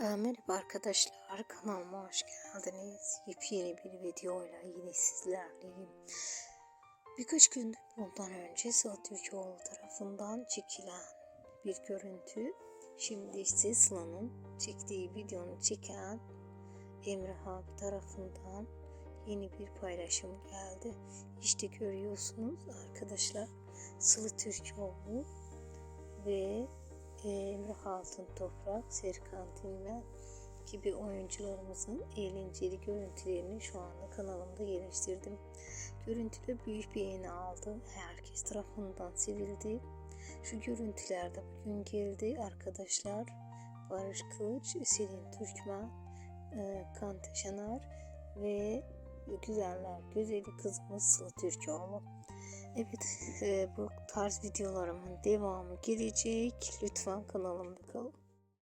Ee, Merhaba arkadaşlar kanalıma hoş geldiniz. Yepyeni bir videoyla yine sizlerleyim. Birkaç gün bundan önce Sıla Türkoğlu tarafından çekilen bir görüntü. Şimdi ise Sıla'nın çektiği videonu çeken Emre abi tarafından yeni bir paylaşım geldi. İşte görüyorsunuz arkadaşlar Sıla Türkoğlu ve Emre Hatun Toprak, Serkan Tilmen gibi oyuncularımızın eğlenceli görüntülerini şu anda kanalımda yerleştirdim. Görüntüde büyük beğeni aldı. Herkes tarafından sevildi. Şu görüntülerde bugün geldi arkadaşlar. Barış Kılıç, Selin Türkmen, e, Kante Şanar ve güzeller güzeli kızımız Sıla Türkoğlu. Evet e, bu tarz videolarımın devamı gelecek. Lütfen kanalımda kalın.